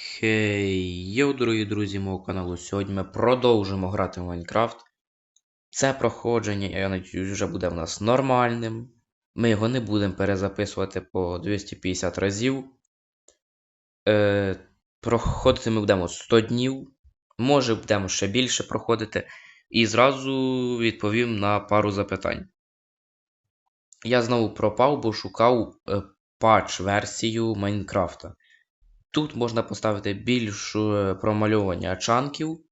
Хей, йоу, дорогі друзі мого каналу. Сьогодні ми продовжимо грати в Майнкрафт. Це проходження, я надіюсь, вже буде в нас нормальним. Ми його не будемо перезаписувати по 250 разів. Е, проходити ми будемо 100 днів. Може, будемо ще більше проходити. І зразу відповім на пару запитань. Я знову пропав, бо шукав е, патч-версію Майнкрафта. Тут можна поставити більше промальовування чанків,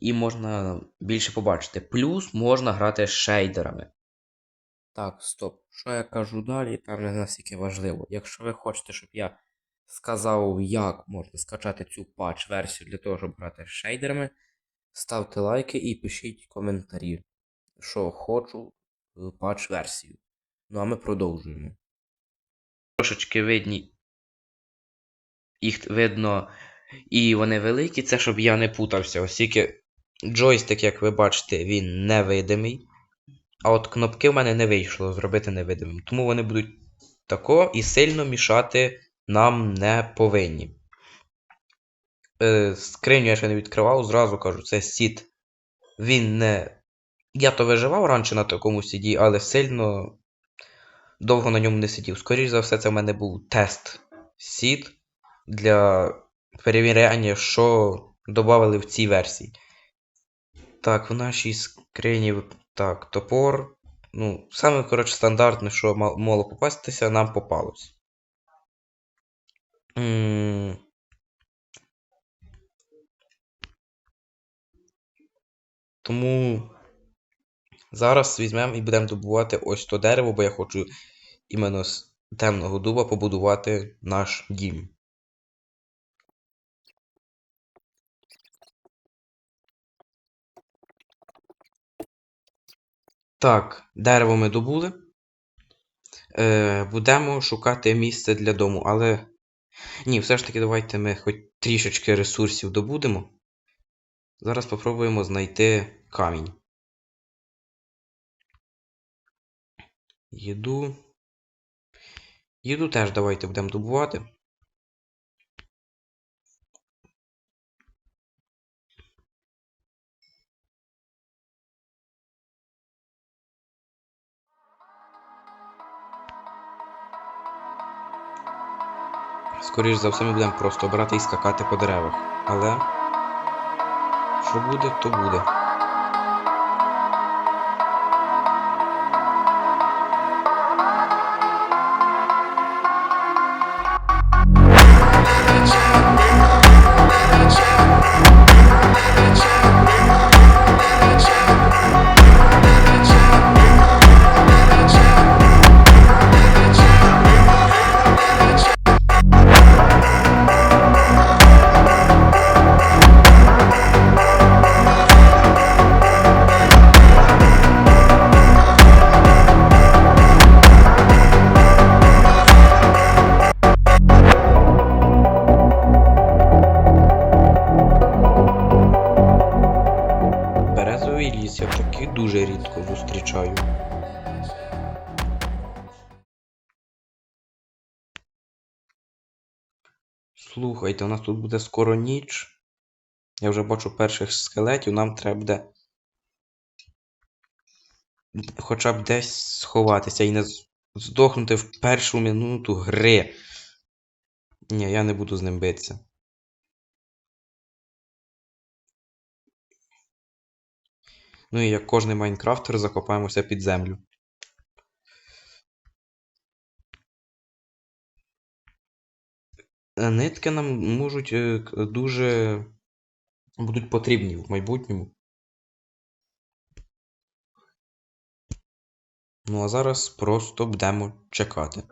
і можна більше побачити. Плюс можна грати з шейдерами. Так, стоп. Що я кажу далі, там не настільки важливо. Якщо ви хочете, щоб я сказав, як можна скачати цю патч-версію для того, щоб грати з шейдерами, ставте лайки і пишіть коментарі, що хочу е, патч-версію. Ну а ми продовжуємо. Трошечки видні їх видно, і вони великі, це щоб я не путався, оскільки джойстик, як ви бачите, він невидимий. А от кнопки в мене не вийшло зробити невидимим. Тому вони будуть тако і сильно мішати нам не повинні. Е, скриню я ще не відкривав, зразу кажу, це сіт. Він не. Я то виживав раніше на такому сіді, але сильно довго на ньому не сидів. Скоріше за все, це в мене був тест сіт для перевіряння, що додали в цій версії. Так, в нашій скрині так, топор. Ну, саме, коротше, стандартне, що могло попастися, нам попалось. М, Тому зараз візьмемо і будемо добувати ось то дерево, бо я хочу іменно з темного дуба побудувати наш дім. Так, дерево ми добули. Е, будемо шукати місце для дому, але. Ні, все ж таки, давайте ми хоч трішечки ресурсів добудемо. Зараз попробуємо знайти камінь. Їду. Їду теж давайте будемо добувати. Скоріш за все, ми будемо просто брати і скакати по деревах. Але. Що буде, то буде. Зустрічаю. Слухайте, у нас тут буде скоро ніч. Я вже бачу перших скелетів, нам треба буде хоча б десь сховатися і не здохнути в першу минуту гри. Ні, я не буду з ним битися. Ну і як кожний майнкрафтер закопаємося під землю. Е, Нитки нам можуть е, дуже будуть потрібні в майбутньому. Ну а зараз просто будемо чекати.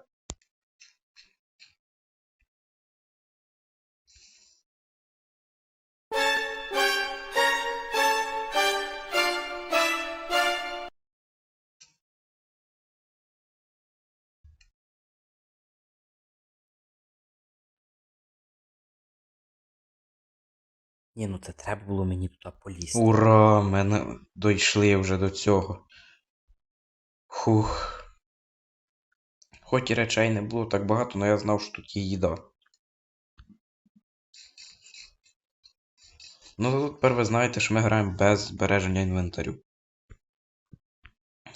Ні, ну це треба було мені туди полізти. Ура! Мене дійшли вже до цього. Хух. Хоч і речей не було так багато, але я знав, що тут є їда. Ну, тепер ви знаєте, що ми граємо без збереження інвентарю.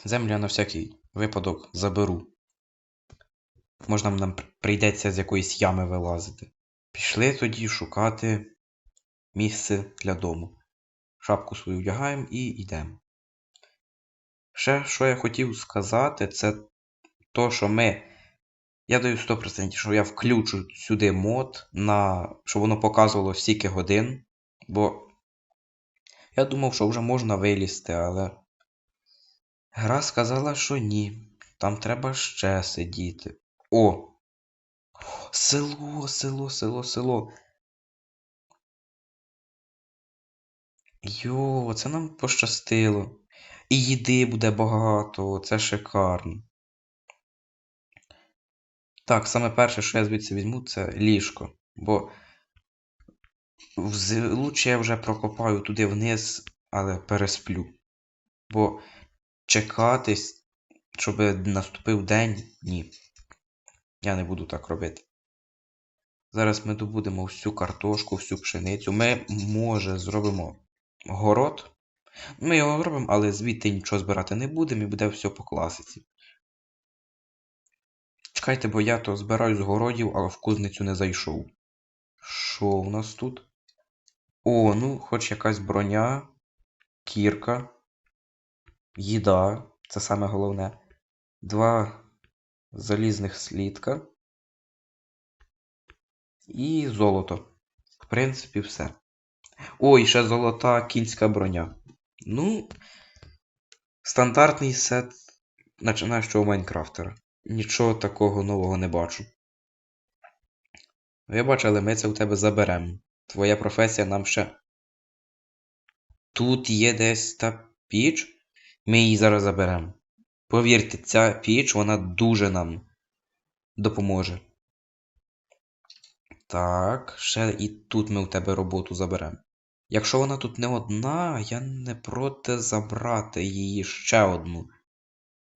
Землю я на всякий випадок заберу. Можна нам прийдеться з якоїсь ями вилазити. Пішли тоді шукати місце для дому. Шапку свою вдягаємо і йдемо. Ще, що я хотів сказати, це то, що ми. Я даю 100%, що я включу сюди мод, на... щоб воно показувало стільки годин. Бо я думав, що вже можна вилізти, але. Гра сказала, що ні. Там треба ще сидіти. О! Село, село, село, село. Йо, це нам пощастило. І їди буде багато, це шикарно. Так, саме перше, що я звідси візьму, це ліжко. Бо лучше я вже прокопаю туди вниз, але пересплю. Бо чекатись, щоб наступив день, ні. Я не буду так робити. Зараз ми добудемо всю картошку, всю пшеницю. Ми, може, зробимо город. Ми його зробимо, але звідти нічого збирати не будемо і буде все по класиці. Чекайте, бо я то збираю з городів, але в кузницю не зайшов. Що у нас тут? О, ну, хоч якась броня, кірка, їда, це саме головне. Два залізних слідка. І золото. В принципі, все. О, і ще золота кінська броня. Ну, стандартний сет, починаючи у Майнкрафтера. Нічого такого нового не бачу. Ви бачили, ми це у тебе заберемо. Твоя професія нам ще. Тут є десь та піч. Ми її зараз заберемо. Повірте, ця піч, вона дуже нам допоможе. Так, ще і тут ми у тебе роботу заберемо. Якщо вона тут не одна, я не проти забрати її ще одну.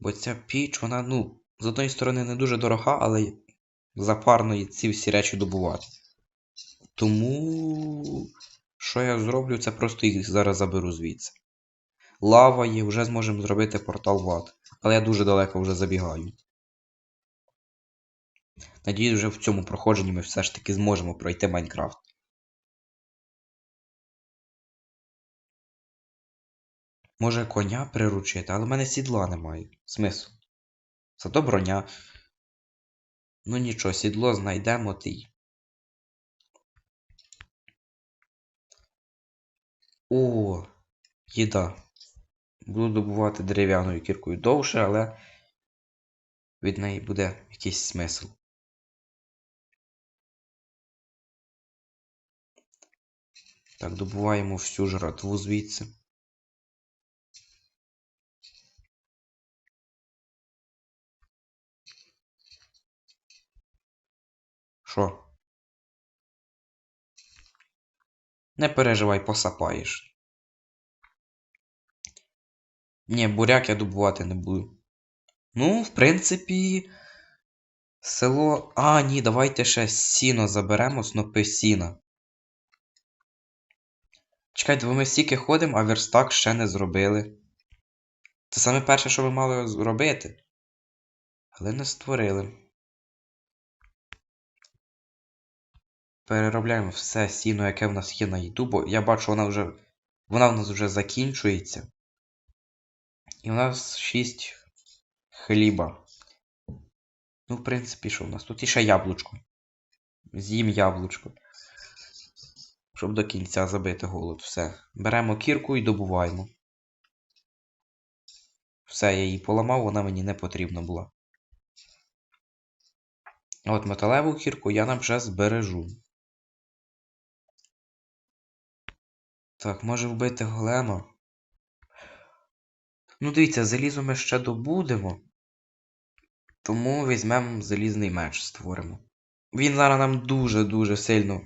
Бо ця піч, вона, ну, з одної сторони не дуже дорога, але запарно ці всі речі добувати. Тому, що я зроблю, це просто їх зараз заберу звідси. Лава є, вже зможемо зробити портал в ад. Але я дуже далеко вже забігаю. Надіюсь, вже в цьому проходженні ми все ж таки зможемо пройти Майнкрафт. Може коня приручити, але в мене сідла немає. Смисл. Зато броня. Ну нічого, сідло знайдемо ти. О, їда. Буду добувати дерев'яною кіркою довше, але від неї буде якийсь смисл. Так, добуваємо всю жратву звідси. Що? Не переживай, посапаєш. Ні, буряк я добувати не буду. Ну, в принципі, село. А, ні, давайте ще сіно заберемо, снопи сіна. Чекайте, ми стільки ходимо, а верстак ще не зробили. Це саме перше, що ви мали зробити. Але не створили. Переробляємо все сіно, яке в нас є на їду, бо я бачу, вона вже. Вона в нас вже закінчується. І у нас 6 хліба. Ну, в принципі, що у нас? Тут іще яблучко. З'їм яблучко. Щоб до кінця забити голод. Все. Беремо кірку і добуваємо. Все, я її поламав, вона мені не потрібна була. От металеву кірку я нам вже збережу. Так, може вбити голема. Ну, дивіться, залізо ми ще добудемо. Тому візьмемо залізний меч створимо. Він зараз нам дуже-дуже сильно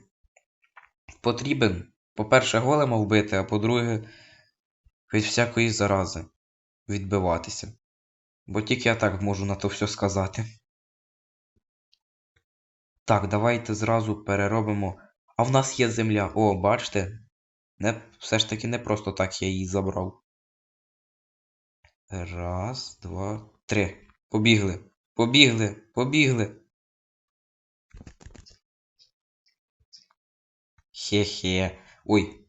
потрібен. По-перше, голема вбити, а по-друге, від всякої зарази відбиватися. Бо тільки я так можу на то все сказати. Так, давайте зразу переробимо. А в нас є земля. О, бачите? Не, все ж таки не просто так я її забрав. Раз, два, три. Побігли. Побігли. Побігли. Хе-хе. Ой.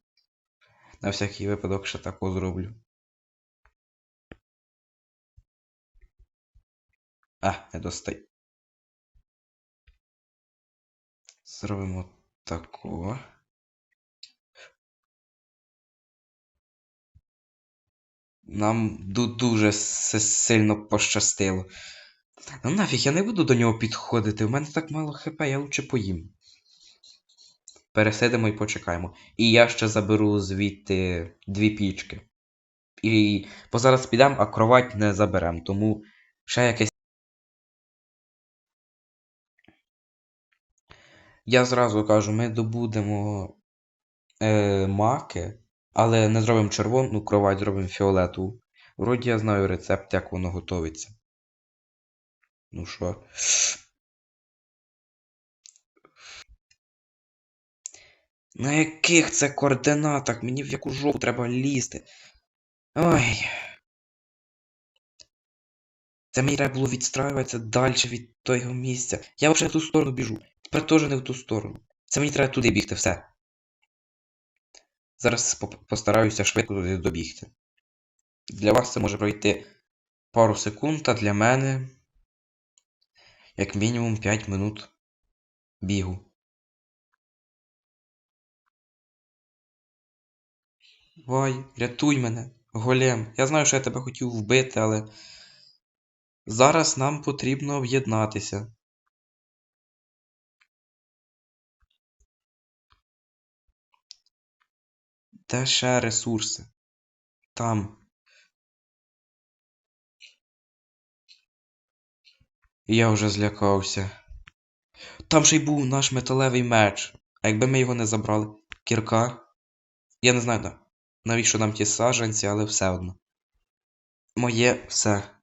На всякий випадок ще тако зроблю. А, не достай. Зробимо тако. Нам дуже сильно пощастило. Ну нафіг, я не буду до нього підходити. У мене так мало хп, я лучше поїм. Пересидимо і почекаємо. І я ще заберу звідти дві пічки. І бо зараз підемо, а кровать не заберемо. Тому ще якесь. Я зразу кажу, ми добудемо е, маки, але не зробимо червону кровать, зробимо фіолетову. Вроді я знаю рецепт, як воно готовиться. Ну що? На яких це координатах? Мені в яку жопу треба лізти? Ой. Це мені треба було відстраюватися далі від того місця. Я взагалі в ту сторону біжу. Тепер теж не в ту сторону. Це мені треба туди бігти, все. Зараз постараюся швидко туди добігти. Для вас це може пройти пару секунд, а для мене як мінімум 5 минут бігу. Вай, рятуй мене, голем. Я знаю, що я тебе хотів вбити, але зараз нам потрібно об'єднатися. Де ще ресурси? Там. Я вже злякався. Там ще й був наш металевий меч. А якби ми його не забрали? Кірка? Я не знаю, на- навіщо нам ті саджанці, але все одно. Моє все.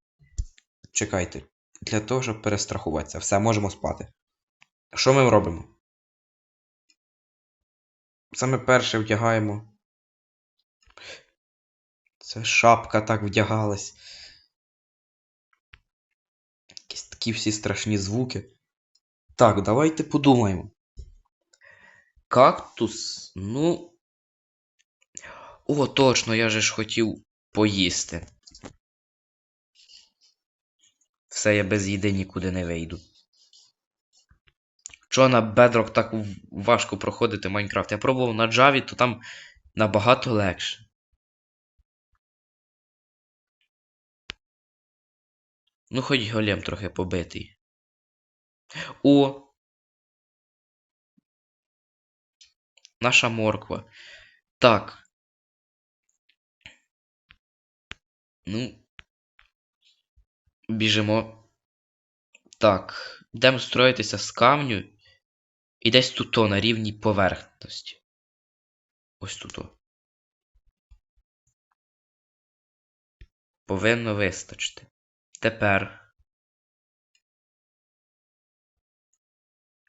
Чекайте. Для того, щоб перестрахуватися. Все, можемо спати. Що ми робимо? Саме перше вдягаємо. Це шапка так вдягалась. Якісь такі всі страшні звуки. Так, давайте подумаємо. Кактус, ну. О, точно, я же ж хотів поїсти. Все, я без їди нікуди не вийду. Чого на Bedrock так важко проходити Майнкрафт? Я пробував на Java, то там набагато легше. Ну, хоч голем трохи побитий. О! Наша морква. Так. Ну. Біжимо. Так. Йдемо строїтися з камню. І десь тут на рівні поверхності. Ось тут. Повинно вистачити. Тепер.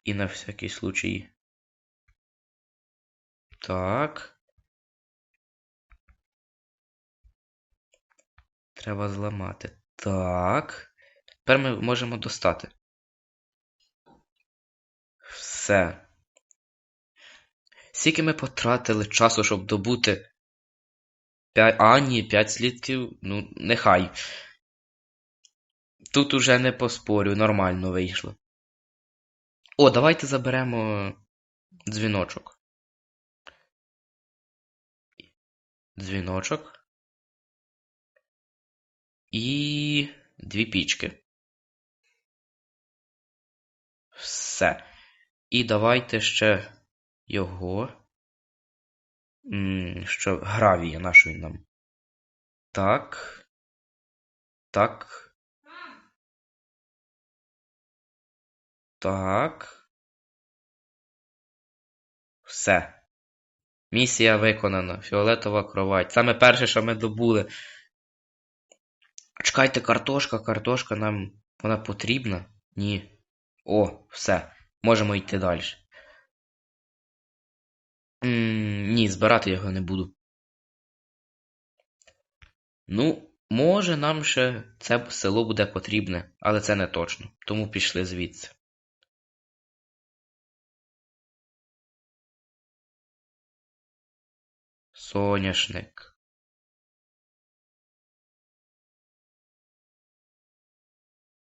І на всякий случай. Так. Треба зламати. Так. Тепер ми можемо достати. Все. Скільки ми потратили часу, щоб добути. 5... А, ні, 5 слідків. Ну, нехай. Тут уже не поспорю, нормально вийшло. О, давайте заберемо дзвіночок. Дзвіночок. І дві пічки. Все. І давайте ще його. Що гравія нашої нам. Так. Так. Так. Все. Місія виконана. Фіолетова кровать. Саме перше, що ми добули. Чекайте, картошка, картошка нам вона потрібна? Ні. О, все. Можемо йти далі. М, ні. Ні, збирати його не буду. Ну, може, нам ще це село буде потрібне, але це не точно. Тому пішли звідси. Соняшник.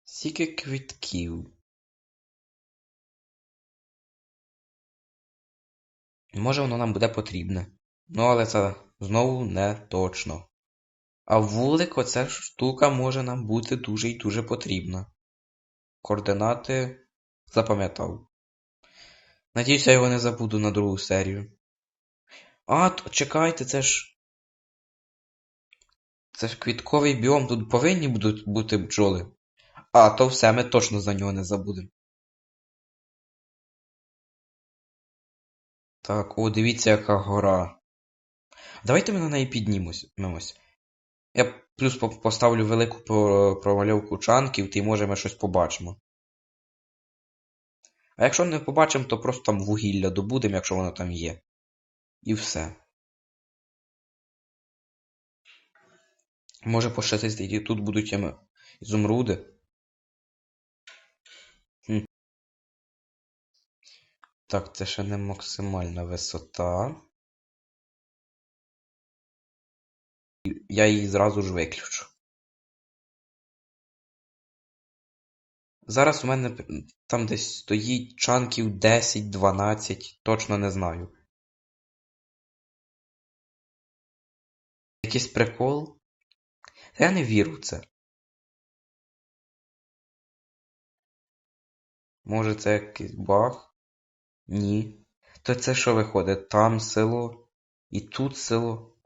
Скільки квитків. Може, воно нам буде потрібне. Ну, але це знову не точно. А вулик, оця штука може нам бути дуже і дуже потрібна. Координати запам'ятав. Надіюсь, я його не забуду на другу серію. А, чекайте, це ж. Це ж квітковий біом, тут повинні будуть бути бджоли. А, то все, ми точно за нього не забудемо. Так, о, дивіться, яка гора. Давайте ми на неї піднімемось. Я плюс поставлю велику про- промальовку чанків, і може ми щось побачимо. А якщо не побачимо, то просто там вугілля добудемо, якщо воно там є. І все. Може пощастить, і тут будуть ем- ізумруди. Хм. Так, це ще не максимальна висота. Я її зразу ж виключу. Зараз у мене там десь стоїть чанків 10-12, точно не знаю. Якийсь прикол? Та я не вірю в це. Може це якийсь баг? Ні. То це що виходить? Там село і тут село.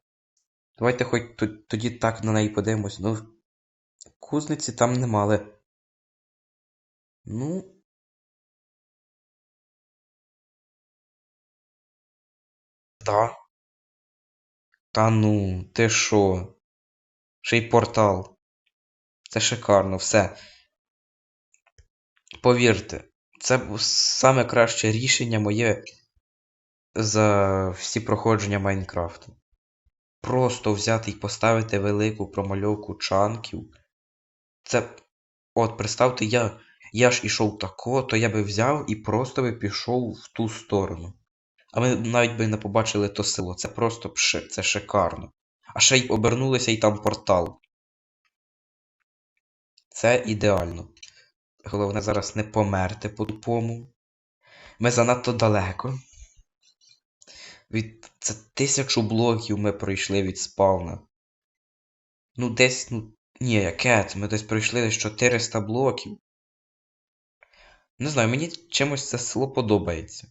Давайте хоч тоді так на неї подивимось. Ну, кузниці там не мали. Ну. Да. Та ну, ти що? Ще й портал. Це шикарно, все. Повірте, це саме краще рішення моє за всі проходження Майнкрафту. Просто взяти і поставити велику промальовку чанків. Це. От, представте, я, я ж ішов тако, то я би взяв і просто би пішов в ту сторону. А ми навіть би не побачили то село. Це просто пши, це шикарно. А ще й обернулися і там портал. Це ідеально. Головне зараз не померти по-тупому. Ми занадто далеко. Від... Це тисячу блоків ми пройшли від спавна. Ну, десь, ну. Ні, кет, ми десь пройшли десь 400 блоків. Не знаю, мені чимось це село подобається.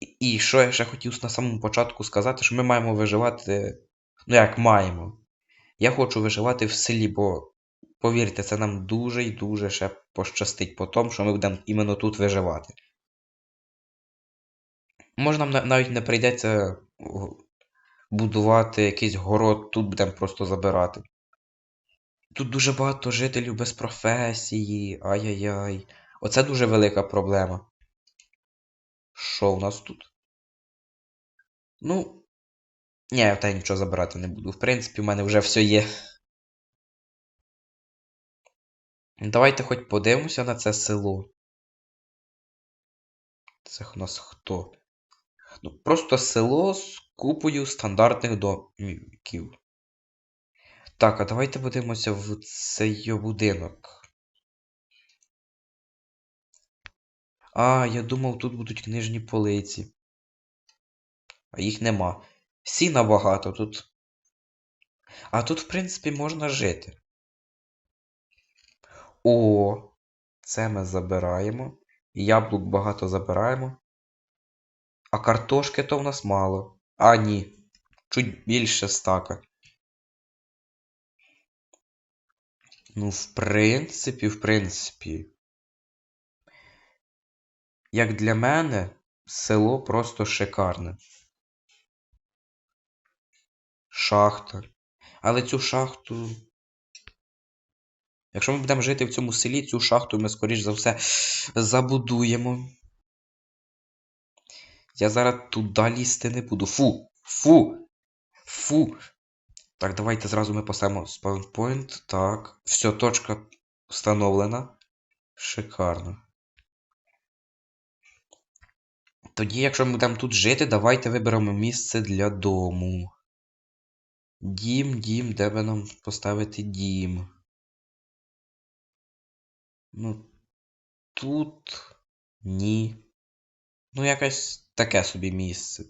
І, що я ще хотів на самому початку сказати, що ми маємо виживати. Ну як маємо. Я хочу виживати в селі, бо повірте, це нам дуже і дуже ще пощастить по тому, що ми будемо іменно тут виживати. Може нам навіть не прийдеться будувати якийсь город, тут будемо просто забирати. Тут дуже багато жителів без професії. Ай-яй-яй. Оце дуже велика проблема. Що у нас тут? Ну. Ні, я та нічого забирати не буду. В принципі, в мене вже все є. Давайте хоч подивимося на це село. Це у нас хто? Ну, просто село з купою стандартних домиків. Так, а давайте подивимося в цей будинок. А, я думав, тут будуть книжні полиці. А їх нема. Сіна багато тут. А тут, в принципі, можна жити. О, це ми забираємо. Яблук багато забираємо. А картошки то в нас мало. А, ні. Чуть більше стака. Ну, в принципі, в принципі. Як для мене, село просто шикарне. Шахта. Але цю шахту. Якщо ми будемо жити в цьому селі, цю шахту ми, скоріш за все, забудуємо. Я зараз туди лізти не буду. Фу! Фу! Фу! Так, давайте зразу ми поставимо спаунпойнт. Так. Все, точка встановлена. Шикарно. Тоді, якщо ми будемо тут жити, давайте виберемо місце для дому. Дім, дім, де би нам поставити дім? Ну, тут ні. Ну, якесь таке собі місце.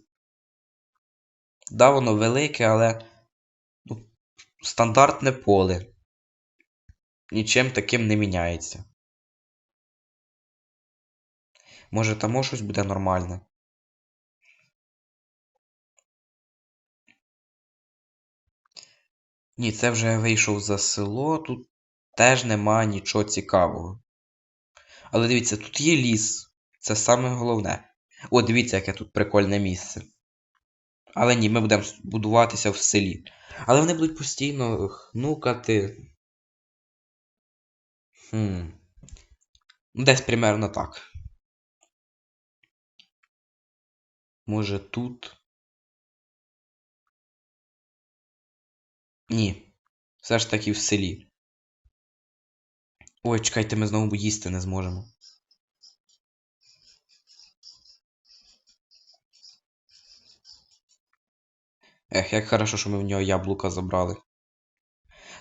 Да, воно велике, але ну, стандартне поле. Нічим таким не міняється. Може, там щось буде нормальне. Ні, це вже я вийшов за село, тут теж нема нічого цікавого. Але дивіться, тут є ліс. Це саме головне. О, дивіться, яке тут прикольне місце. Але ні, ми будемо будуватися в селі. Але вони будуть постійно хнукати. Хм. Ну, Десь примерно так. Може тут. Ні. Все ж таки в селі. Ой, чекайте, ми знову їсти не зможемо. Ех, як хорошо, що ми в нього яблука забрали.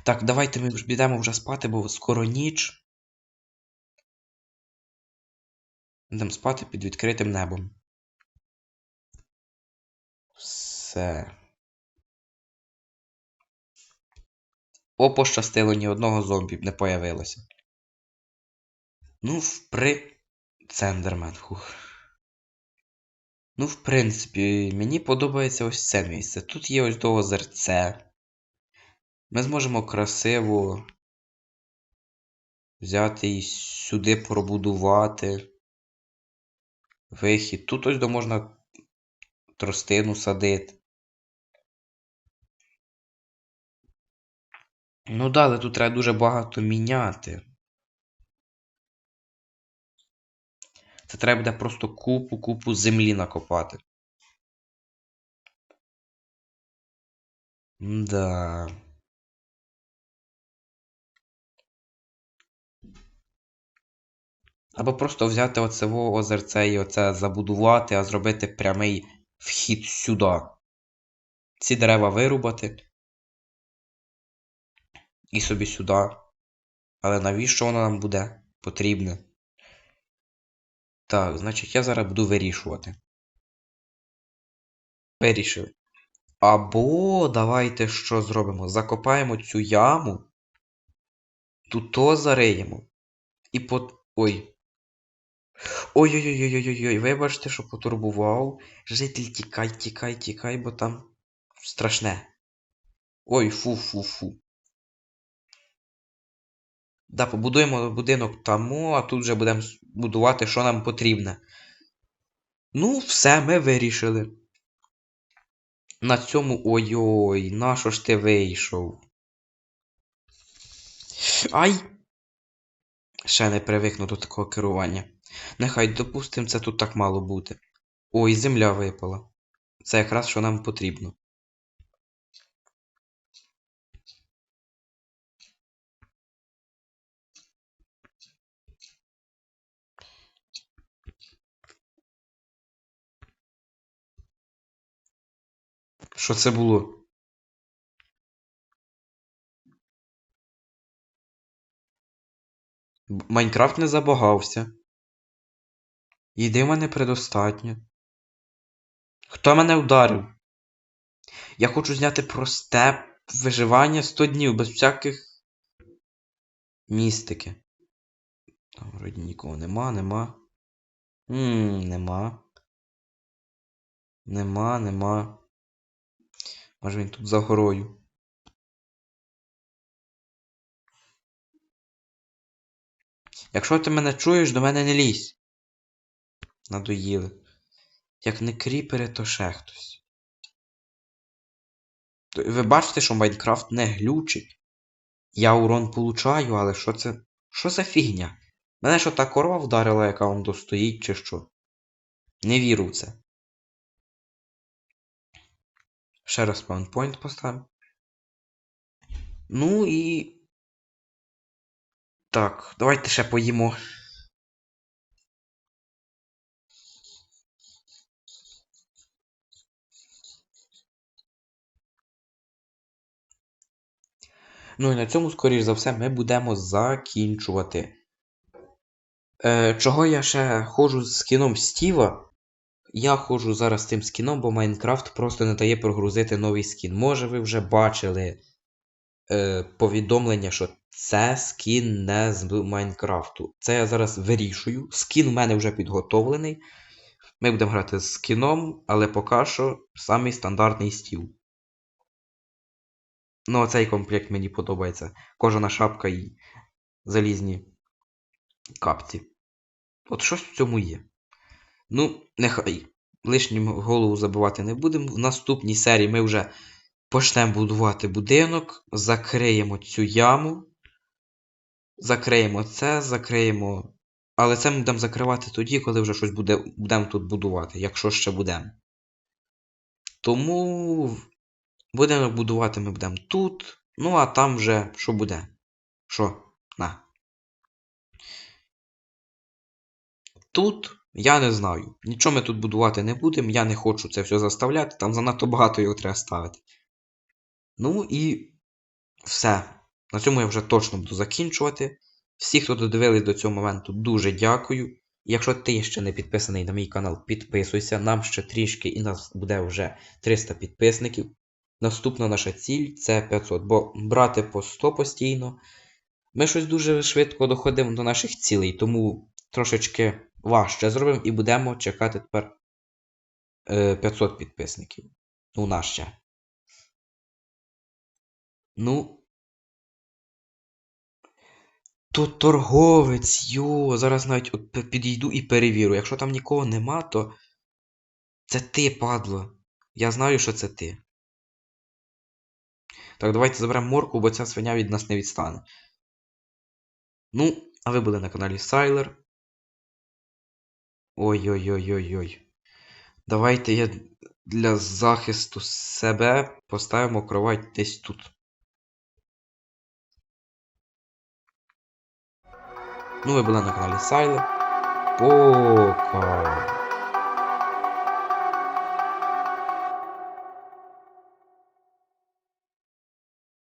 Так, давайте ми підемо вже спати, бо скоро ніч. Йдемо спати під відкритим небом. Все. О, пощастило, ні одного зомбі не появилося. Ну, впри. Цендермен. Фух. Ну, в принципі, мені подобається ось це місце. Тут є ось до озерце. Ми зможемо красиво взяти і сюди пробудувати. Вихід. Тут ось до можна тростину садити. Ну да, але тут треба дуже багато міняти. Це треба буде просто купу-купу землі накопати. Да. Або просто взяти оце озерце і оце забудувати, а зробити прямий вхід сюди. Ці дерева вирубати. І собі сюди. Але навіщо воно нам буде потрібне? Так, значить, я зараз буду вирішувати. Вирішив. Або давайте що зробимо? Закопаємо цю яму. Тут то зариємо. І по. Ой. Ой-ой-ой-ой-ой-ой, вибачте, що потурбував. Житель, тікай, тікай, тікай, бо там страшне. Ой, фу-фу-фу. Да, побудуємо будинок тому, а тут вже будемо будувати, що нам потрібне. Ну, все, ми вирішили. На цьому. Ой-ой, на що ж ти вийшов? Ай! Ще не привикну до такого керування. Нехай, допустим, це тут так мало бути. Ой, земля випала. Це якраз що нам потрібно. Що це було? Майнкрафт не забагався. Їди мене предостатньо. Хто мене вдарив? Я хочу зняти просте виживання 100 днів без всяких містики. Там вроді нікого нема, нема. Ммм, нема. Нема, нема. Може він тут за горою. Якщо ти мене чуєш, до мене не лізь. Надоїли. Як не кріпери, то ще хтось. Ви бачите, що Майнкрафт не глючить. Я урон получаю, але що це. Що за фігня? Мене що та корова вдарила, яка он достоїть, чи що? Не вірю в це. Ще раз спаунпойнт поставимо. Ну і. Так, давайте ще поїмо. Ну і на цьому, скоріш за все, ми будемо закінчувати. Е, чого я ще ходжу з скіном Стіва? Я ходжу зараз тим скіном, бо Майнкрафт просто не дає прогрузити новий скін. Може, ви вже бачили е, повідомлення, що це скін не з Майнкрафту. Це я зараз вирішую. Скін у мене вже підготовлений. Ми будемо грати з скіном, але поки що самий стандартний стіл. Ну, цей комплект мені подобається. Кожана шапка і залізні капці. От щось в цьому є. Ну, нехай. Лишнім голову забивати не будемо. В наступній серії ми вже почнемо будувати будинок, закриємо цю яму. Закриємо це, закриємо. Але це ми будемо закривати тоді, коли вже щось буде, будемо тут будувати, якщо ще будемо. Тому будемо будувати ми будемо тут. Ну, а там вже що буде? Що? На. Тут я не знаю. Нічого ми тут будувати не будемо. Я не хочу це все заставляти. Там занадто багато його треба ставити. Ну і все. На цьому я вже точно буду закінчувати. Всі, хто додивились до цього моменту, дуже дякую. Якщо ти ще не підписаний на мій канал, підписуйся. Нам ще трішки і нас буде вже 300 підписників. Наступна наша ціль це 500, бо брати по 100 постійно. Ми щось дуже швидко доходимо до наших цілей, тому трошечки важче зробимо і будемо чекати тепер е, 500 підписників. У нас ще. Ну. Тут торговець, йо, зараз навіть от підійду і перевірю. Якщо там нікого нема, то це ти, падло. Я знаю, що це ти. Так, давайте заберемо морку, бо ця свиня від нас не відстане. Ну, а ви були на каналі Сайлер. Ой-ой-ой-ой-ой. Давайте я для захисту себе поставимо кровать десь тут. Ну, ви були на каналі Сайлер. Пока.